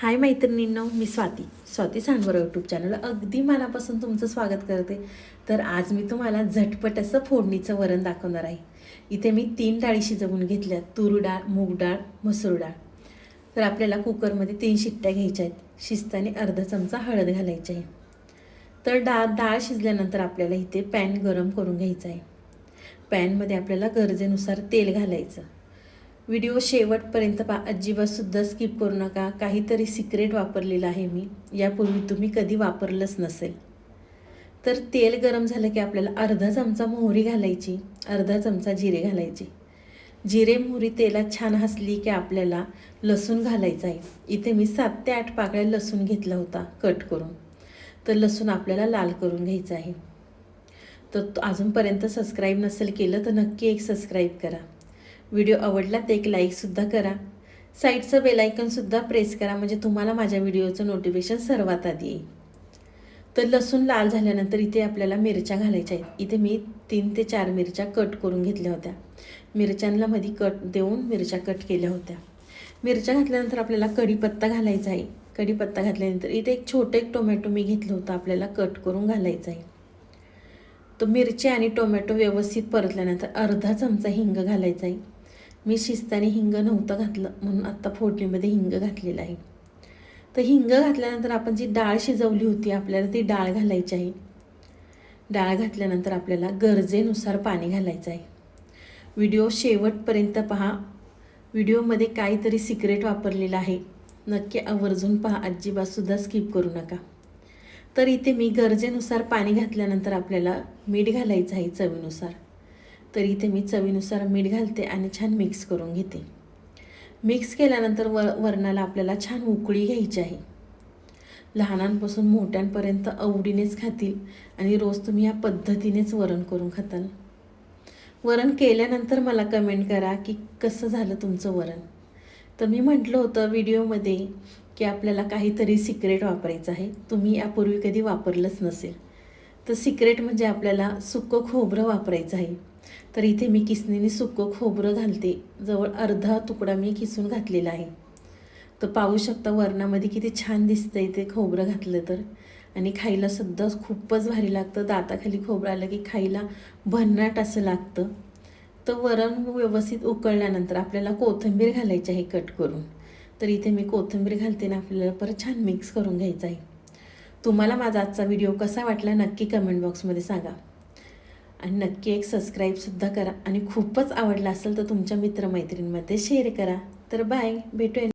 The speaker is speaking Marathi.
हाय मैत्रिणींनो मी स्वाती. स्वाती सांडवर यूट्यूब चॅनल अगदी मनापासून तुमचं स्वागत करते. तर आज मी तुम्हाला झटपट असं फोडणीचं वरण दाखवणार आहे. इथे मी तीन डाळी शिजवून घेतल्या तूर डाळ मूग डाळ मसूर डाळ. तर आपल्याला कुकरमध्ये तीन शिट्ट्या घ्यायच्या आहेत. शिस्ताने अर्धा चमचा हळद घालायची आहे. तर डाळ डाळ शिजल्यानंतर आपल्याला इथे पॅन गरम करून घ्यायचं आहे. पॅनमध्ये आपल्याला गरजेनुसार तेल घालायचं. व्हिडिओ शेवटपर्यंत पा अजिबातसुद्धा स्किप करू नका. काहीतरी सिक्रेट वापरलेलं आहे मी. यापूर्वी तुम्ही कधी वापरलंच नसेल. तर तेल गरम झालं की आपल्याला अर्धा चमचा मोहरी घालायची अर्धा चमचा जिरे घालायचे. जिरे मोहरी तेलात छान हसली की आपल्याला लसूण घालायचं आहे. इथे मी सात ते आठ पाकळ्या लसूण घेतला होता कट करून. तर लसूण आपल्याला लाल करून घ्यायचं आहे. तर अजूनपर्यंत सबस्क्राईब नसेल केलं तर नक्की एक सबस्क्राईब करा. व्हिडिओ आवडला तर एक लाईकसुद्धा करा. साईडचं बेलायकनसुद्धा प्रेस करा म्हणजे तुम्हाला माझ्या व्हिडिओचं नोटिफिकेशन सर्वात आधी येईल. तर लसूण लाल झाल्यानंतर इथे आपल्याला मिरच्या घालायच्या आहेत. इथे मी तीन ते चार मिरच्या कट करून घेतल्या होत्या. मिरच्यांना मध्ये कट देऊन मिरच्या कट केल्या होत्या. मिरच्या घातल्यानंतर आपल्याला कढीपत्ता घालायचा आहे. कढीपत्ता घातल्यानंतर इथे एक छोटं एक टोमॅटो मी घेतलं होतं आपल्याला कट करून घालायचं आहे. तर मिरची आणि टोमॅटो व्यवस्थित परतल्यानंतर अर्धा चमचा हिंग घालायचा आहे. मी शिस्ताने हिंग नव्हतं घातलं म्हणून आत्ता फोडणीमध्ये हिंग घातलेलं आहे. तर हिंग घातल्यानंतर आपण जी डाळ शिजवली होती आपल्याला ती डाळ घालायची आहे. डाळ घातल्यानंतर आपल्याला गरजेनुसार पाणी घालायचं आहे. व्हिडिओ शेवटपर्यंत पहा. व्हिडिओमध्ये काहीतरी सिक्रेट वापरलेलं आहे. नक्की आवर्जून पहा. अजिबातसुद्धा स्किप करू नका. तर इथे मी गरजेनुसार पाणी घातल्यानंतर आपल्याला मीठ घालायचं आहे चवीनुसार. तर इथे मी चवीनुसार मीठ घालते आणि छान मिक्स करून घेते. मिक्स केल्यानंतर वर वरणाला आपल्याला छान उकळी घ्यायची आहे. लहानांपासून मोठ्यांपर्यंत आवडीनेच खातील आणि रोज तुम्ही या पद्धतीनेच वरण करून खाताल. वरण केल्यानंतर मला कमेंट करा की कसं झालं तुमचं वरण. तर मी म्हटलं होतं व्हिडिओमध्ये की आपल्याला काहीतरी सिक्रेट वापरायचं आहे. तुम्ही यापूर्वी कधी वापरलंच नसेल. तर सिक्रेट म्हणजे आपल्याला सुकं खोबरं वापरायचं आहे. तर इथे मी किसणीने सुकं खोबरं घालते. जवळ अर्धा तुकडा मी किसून घातलेला आहे. तर पाहू शकता वरणामध्ये किती छान दिसतं इथे खोबरं घातलं तर. आणि खायला सुद्धा खूपच भारी लागतं. दाताखाली खोबरं आलं की खायला भन्नाट असं लागतं. तर वरण व्यवस्थित उकळल्यानंतर आपल्याला कोथिंबीर घालायची आहे कट करून. तर इथे मी कोथिंबीर घालते ना आपल्याला परत छान मिक्स करून घ्यायचं आहे. तुम्हाला माझा आजचा व्हिडिओ कसा वाटला नक्की कमेंट बॉक्समध्ये सांगा. आणि नक्की एक सबस्क्राईबसुद्धा करा. आणि खूपच आवडला असेल तर तुमच्या मित्रमैत्रिणींमध्ये शेअर करा. तर बाय भेटूया.